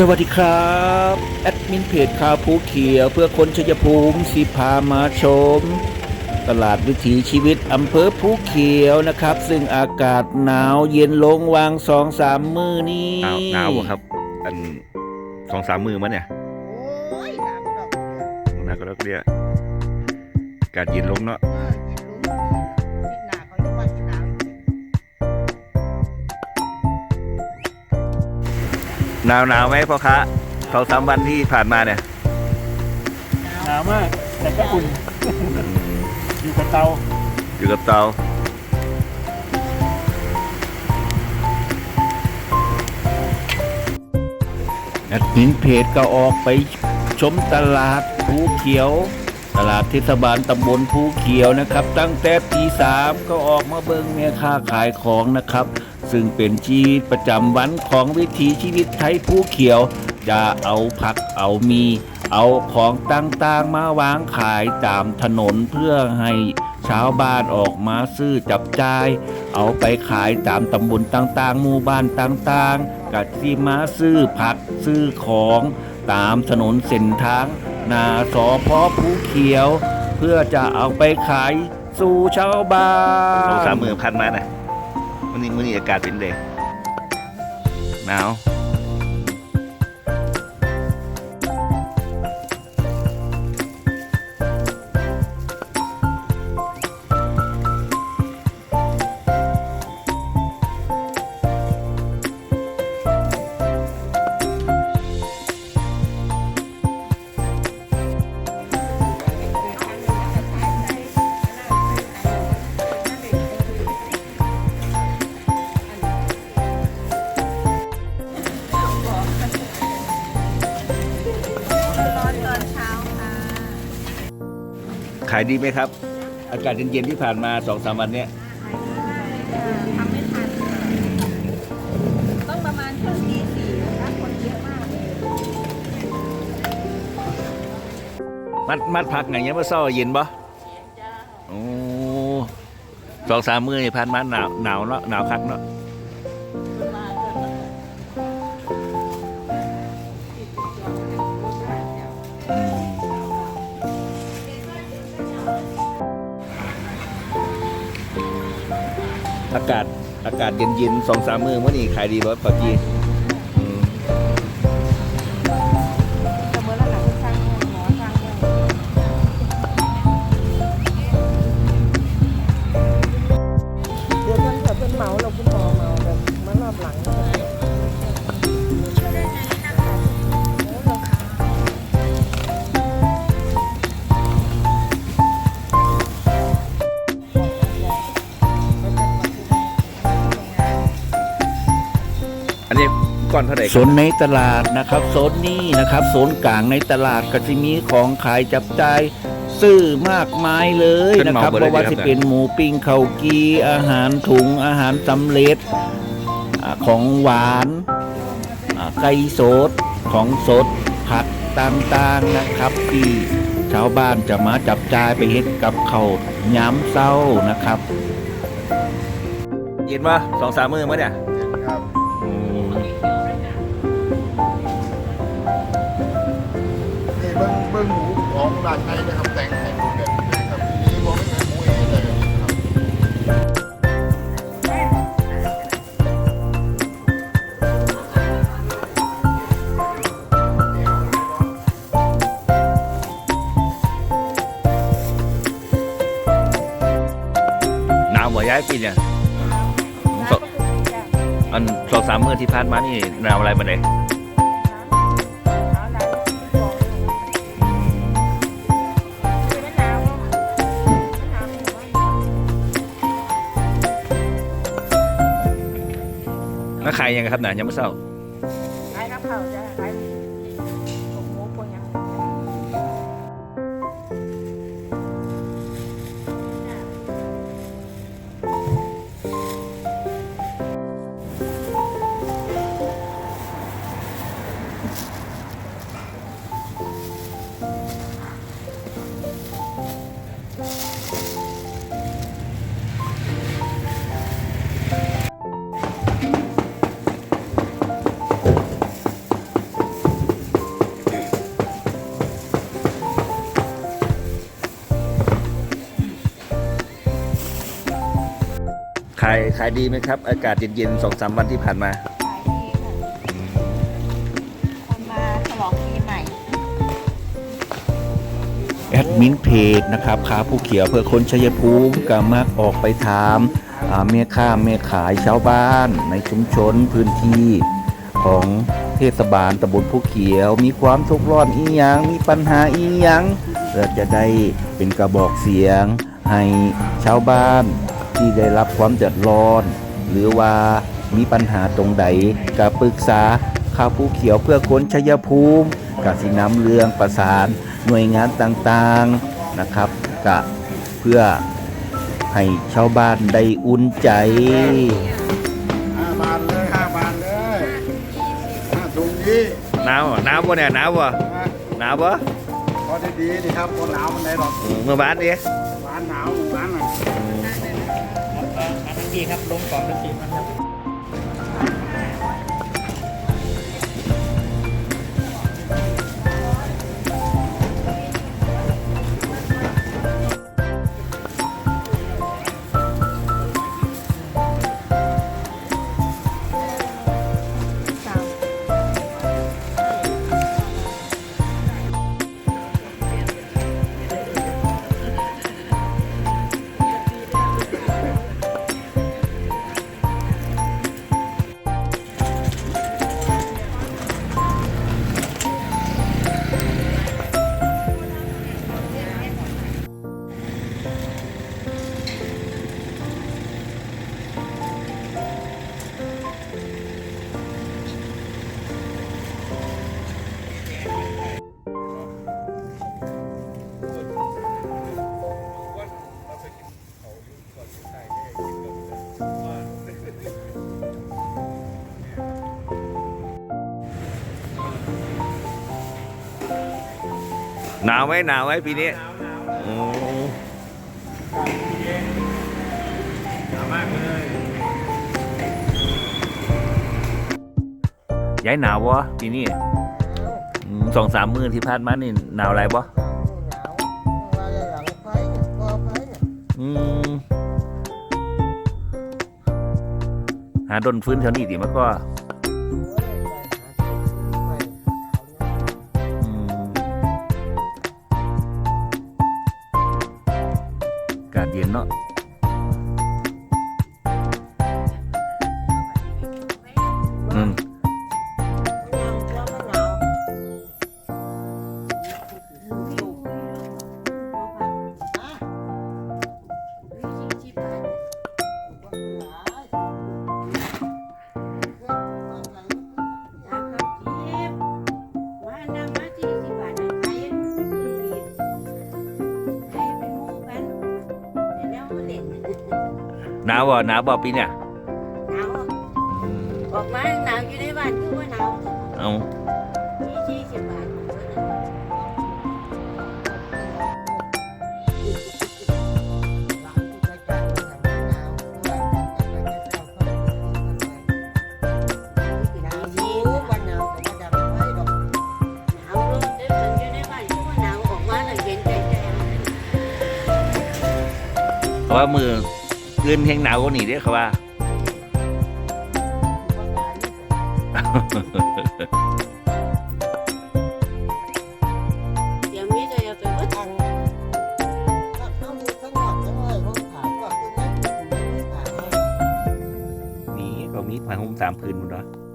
สวัสดีครับ แอดมินเพจข่าวภูเขียวเพื่อคนชัยภูมิสีพามาชม ตลาดวิถีชีวิตอำเภอภูเขียวนะครับ ซึ่งอากาศหนาวเย็นลงวางสองสามมือนี้หนาวหนาวบ่ครับ อันสองสามมือมั้เนี่ยโอ้ยหนาวดอกหนาวก็แล้วเรียกอากาศเย็นลงเนาะ หนาวหนาวไหมพ่อค้าสองสามวันที่ผ่านมาเนี่ยหนาวมากแต่ก็อุ่นอยู่กับเตาอยู่กับเตาแอดมินเพจก็ออกไปชมตลาดภูเขียว ตลาดเทศบาลตำบลภูเขียวนะครับ ตั้งแต่ตีสามก็ออกมาเบิ่งแม่ค้าขายของนะครับ ซึ่งเป็นชีวิตประจำวันของวิถีชีวิตไทยภูเขียว จะเอาผักเอามี เอาของต่างๆมาวางขายตามถนนเพื่อให้ชาวบ้านออกมาซื้อจับจ่าย เอาไปขายตามตำบลต่างๆ หมู่บ้านต่างๆ กัดที่มาซื้อผักซื้อของตามถนนเส้นทางนาสอพอภูเขียว เพื่อจะเอาไปขายสู่ชาวบ้านสองสามมือผ่านมาเนี่ย วันนี้วันนี้อากาศเป็นเด็กหนาวายดีไหมครับ อากาศเย็นๆที่ผ่านมาสองสามวันเนี่ยทำไม่ทันค่ะต้องประมาณช่วงตีสี่นะคะคนเยอะมากเลยมัดมัดผักไงเงี้ยเมื่อเช้าเย็นปะโอ้สองสามมือนี่ผ่านมาหนาวหนาวเนาะหนาวคักเนาะ อากาศอากาศเย็นๆสองสามมือเมื่อนี้ขายดีรถปอจี อนเท่าไหร่คโซรับนในตลาดนะครับโซนนี้นะครับโซนกลางในตลาดก็จะมีของขายจับจ่ายซื้อมากมายเลยนะครับเพราะว่าจะเป็นหมูปิ้งข้าวกีอาหารถุงอาหารสำเร็จอ่าของหวานอ่าไก่สดของสดผักต่างๆนะครับที่ชาวบ้านจะมาจับจ่ายไปเฮ็ดกับเขาวย้ำเศร้านะครับ เย็นปะสองสามมือมั้ยเนี่ยครับ ของร้านไทยนะครับแต่งให้หมูแบบนี้นะครับทีนี้มองไม่เหมือนหมูเองเลยครับหนาวบ่ย้ายปีเนี่ยสองอันสองสามมือที่ผ่านมานี่หนาวอะไรมาเลยายยังไงครับนะยังไม่เศร้า ขายดีไหมครับ อากาศเย็นๆสองสามวันที่ผ่านมาขายดีค่ะคนมาฉลองปีใหม่ แอดมินเพจนะครับขาผู้เขียวเพื่อคนชัยภูมิก็มักออกไปถามอ่าแม่ค้าแม่ขายชาวบ้าน ในชุมชนพื้นที่ของเทศบาลตำบลผู้เขียว มีความทุกข์ร้อนอีหยังมีปัญหาอีหยังเพื่อจะได้เป็นกระบอกเสียง ให้ชาวบ้าน ที่ได้รับความเดือดร้อน หรือว่ามีปัญหาตรงใดก็ปรึกษาข้าวผู้เขียวเพื่อคนชัยภูมิกสินำเรื่องประสานหน่วยงานต่างๆนะครับกะเพื่อให้ชาวบ้านได้อุ่นใจห้าบาทเลยห้าบาทเลยห้าถุงนี้หนาวหนาวปะเนี่ยหนาวปะนะหนาวปะพอได้ดีดีครับคนหนาวมันไหนหรอกเมื่อบ้านดิ ครับลงก่อนเป็นสีมันครับ หนาวไหมหนาวไหมปีนี้โอ้ย้ายหนาววะปีนี้อืมสองสามมื้อที่ผ่านมานี่หนาวอะไรปะอืมหาดนฟื้นแถวนี้ดิมันก็ อาวบ่หนาวบ่ปีเนี่ยออกมาหนาวอยู่ในบ้านคือว่าหนาวเอายี่ยี่สิบบาทหนาวอ ยู่วันหนาวก็บ่ดับไฟดอกหนาวเด้อเด้อฉันอยู่ในบ้านคือว่าหนาวออกมาแล้วเย็นใจใจเพราะว่ามือคืนเฮงหนาวกว่านี่เด้อเขาว่า เดี๋ยวมีจะเอาไปวัดมีก็มีผ้าห่มสามผืนหมดเนาะครับ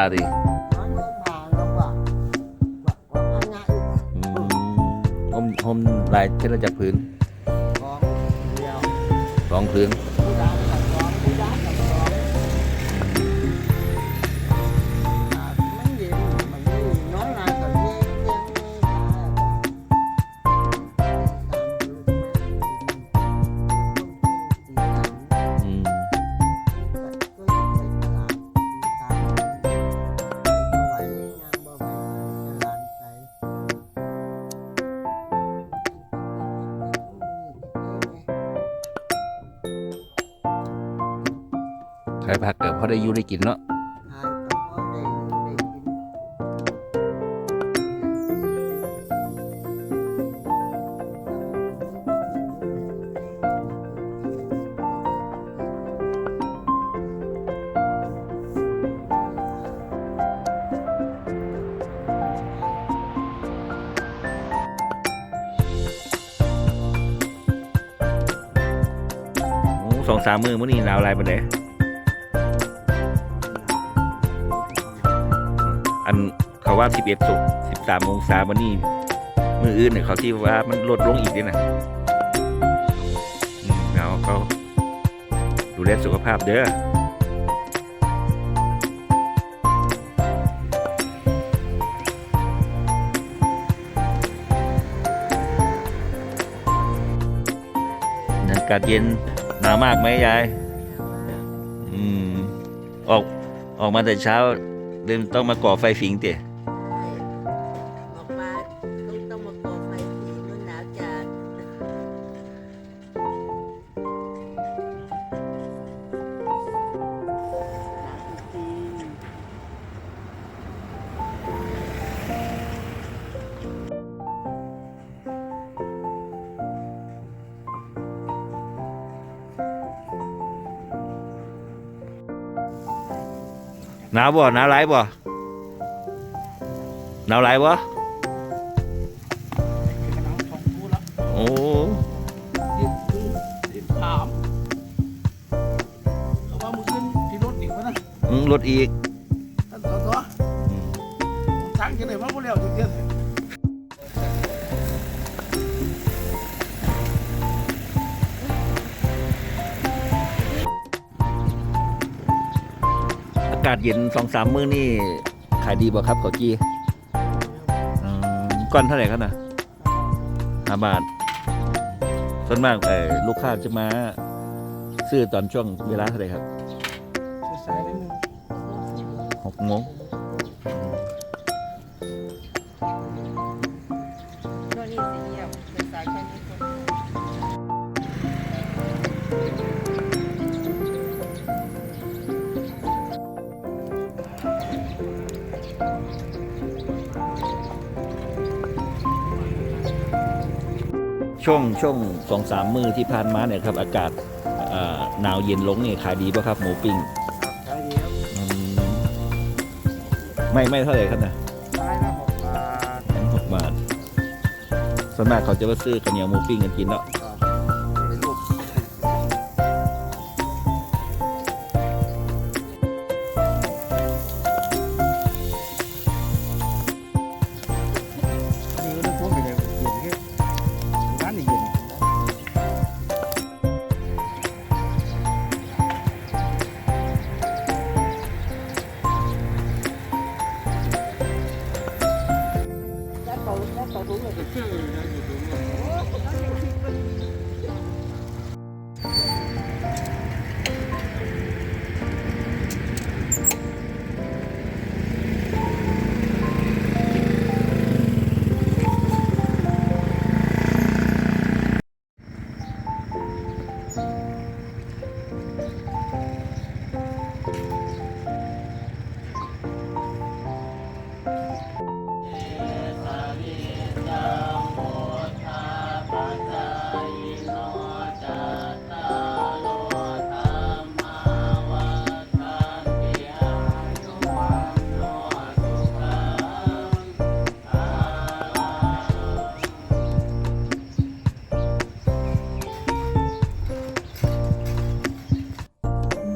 าดิอืมห่มห่มลายเทละจากผืนสองผืนมันเย็นมันไม่น้อยนานกว่านี้ ขายผักเกิดพอได้อยู่ได้กินเนาะโอ้สองสามมือมื้อนี้หนาวลายปานใด เขาว่า 11สุก13องศาวันนี้มืออื่นเนี่ยเขาที่ว่ามันลดลงอีกด้วยนะอืมหนาเขาดูแลสุขภาพเด้ออากาศเย็นหนาวมากไหมยาย อืม ออกออกมาแต่เช้าเดินต้องมาก่อไฟฝิงเตะ หนาวบ่หนาวหลายบ่หนาวหลายบ่น้ำสองคู่แล้วโอ้ยิบยิบสามเขาว่ามึงขึ้นที่รถอีกวะนะอืมลดอีกท่านสอสออืมสั่งจะไหนมาพวกเราจะเกิดอากาศเย็นสองสามมื้อนี่ขายดีบ่ครับเขากี้อืมก้อนเท่าไหร่ครับน่ะห้าบาทส่วนมากเออลูกค้าจะมาซื้อตอนช่วงเวลาเท่าไหร่ครับสายนิดนึง หกโมง ช่วงช่วงสองสามมือที่ผ่านมาเนี่ยครับอากาศเอ่อหนาวเย็นลงนี่ขายดีป่ะครับหมูปิ้งใช่ดีครับอืมไม่ไม่เท่าไหร่ครับนะได้ละหกบาทหกบาทส่วนมากเขาจะมาซื้อข้าวเหนียวหมูปิ้งกันกินเนาะ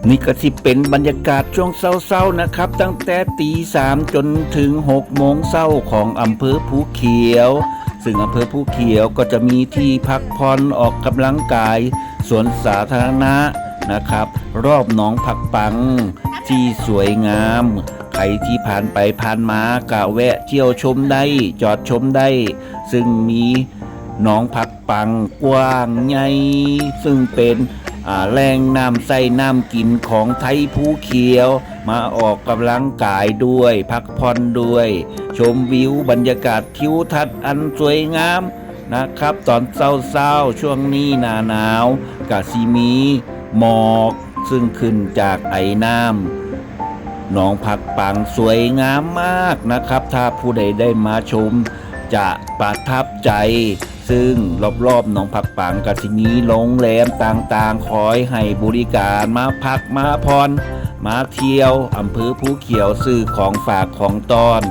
นี่ก็สิเป็นบรรยากาศช่วงเศร้าๆนะครับ ตั้งแต่ตีสามจนถึงหกโมงเศร้าของอำเภอภูเขียว ซึ่งอำเภอภูเขียวก็จะมีที่พักผ่อนออกกำลังกายสวนสาธารณะนะครับ รอบหนองผักปังที่สวยงามใครที่ผ่านไปผ่านมากะแวะเที่ยวชมได้จอดชมได้ ซึ่งมีหนองผักปังกว้างใหญ่ซึ่งเป็น แหล่งน้ำใส่น้ำกินของไทยภูเขียว มาออกกำลังกายด้วย พักผ่อนด้วย ชมวิวบรรยากาศทิวทัศน์อันสวยงามนะครับ ตอนเศร้าๆ ช่วงนี้หนาหนาวกาซิมีหมอก ซึ่งขึ้นจากไอ้น้ำหนองผักปังสวยงามมากนะครับ ถ้าผู้ใดได้มาชม จะประทับใจ ซึ่งรอบๆหนองผักปังก็สิมีโรงแรมต่างๆ คอยให้บริการมาพักมาพรมาเที่ยวอำเภอภูเขียวซื้อของฝากของตอน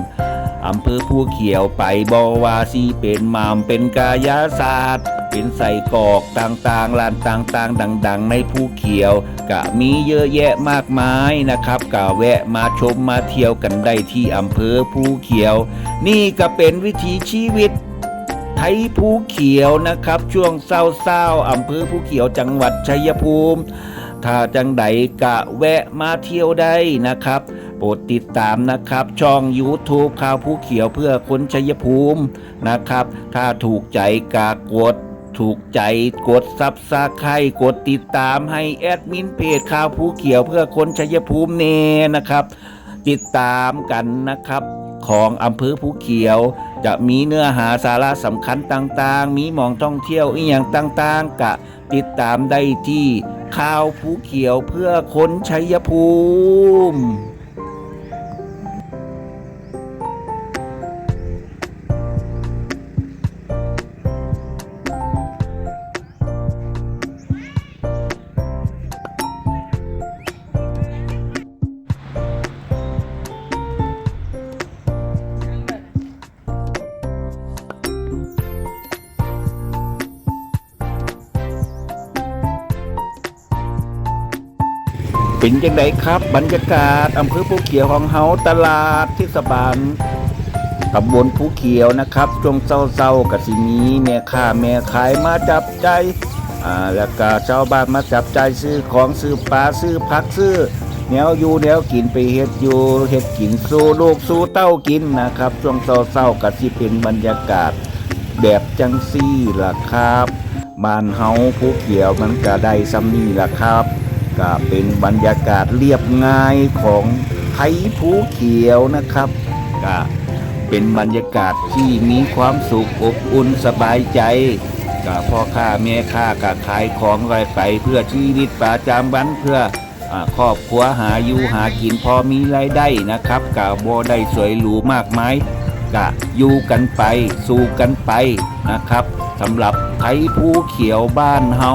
อำเภอภูเขียวไปบอวาซีเป็นมามเป็นกายาศาสตร์ เป็นใส่กอกต่างๆร้านต่างๆ ดัง ๆ ในภูเขียวกะมีเยอะแยะมากมายนะครับกะแวะมาชมมาเที่ยวกันได้ที่อำเภอภูเขียว นี่ก็เป็นวิถีชีวิต ไทยภูเขียวนะครับ ช่วงเศร้าๆอำเภอภูเขียวจังหวัดชัยภูมิ ถ้าจังใดกะแวะมาเที่ยวได้นะครับ โปรดติดตามนะครับ ช่อง YouTube ข่าวภูเขียวเพื่อคนชัยภูมินะครับ ถ้าถูกใจกะกดถูกใจกดซับสไครกดติดตามให้แอดมินเพจข่าวภูเขียวเพื่อคนชัยภูมิเนนะครับ ติดตามกันนะครับของอำเภอภูเขียว จะมีเนื้อหาสาระสำคัญต่างๆ มีมองท่องเที่ยวอีกอย่างต่างๆ กะติดตามได้ที่ข่าวภูเขียวเพื่อคนชัยภูมิ เป็นจังไดครับบรรยากาศอำเภอภูเขียวของเฮาตลาดเทศบาลตำบลภูเขียวนะครับช่วงเศร้าๆกับสิมีแม่ค้าแม่ขายมาจับใจอ่าแล้วก็ชาวบ้านมาจับใจซื้อของซื้อปลาซื้อผักซื้อแนวอยู่แนวกินไปเฮ็ดอยู่เฮ็ดกินสู้ลูกสู้เต้ากินนะครับช่วงเศร้าๆกับสิเป็นบรรยากาศแบบจังซี่ล่ะครับบ้านเฮาภูเขียวมันก็ได้ซ้ำนี่ล่ะครับ ก็เป็นบรรยากาศเรียบง่ายของไทยภูเขียวนะครับก็เป็นบรรยากาศที่มีความสุขอบอุ่นสบายใจก็พ่อค้าแม่ค้าก็ขายของไรไปเพื่อชีวิตประจำวันเพื่อครอบครัวหาอยู่หากินพอมีรายได้นะครับกะบ่ได้สวยหรูมากมายกะอยู่กันไป สู่กันไปนะครับสำหรับไทยภูเขียวบ้านเฮา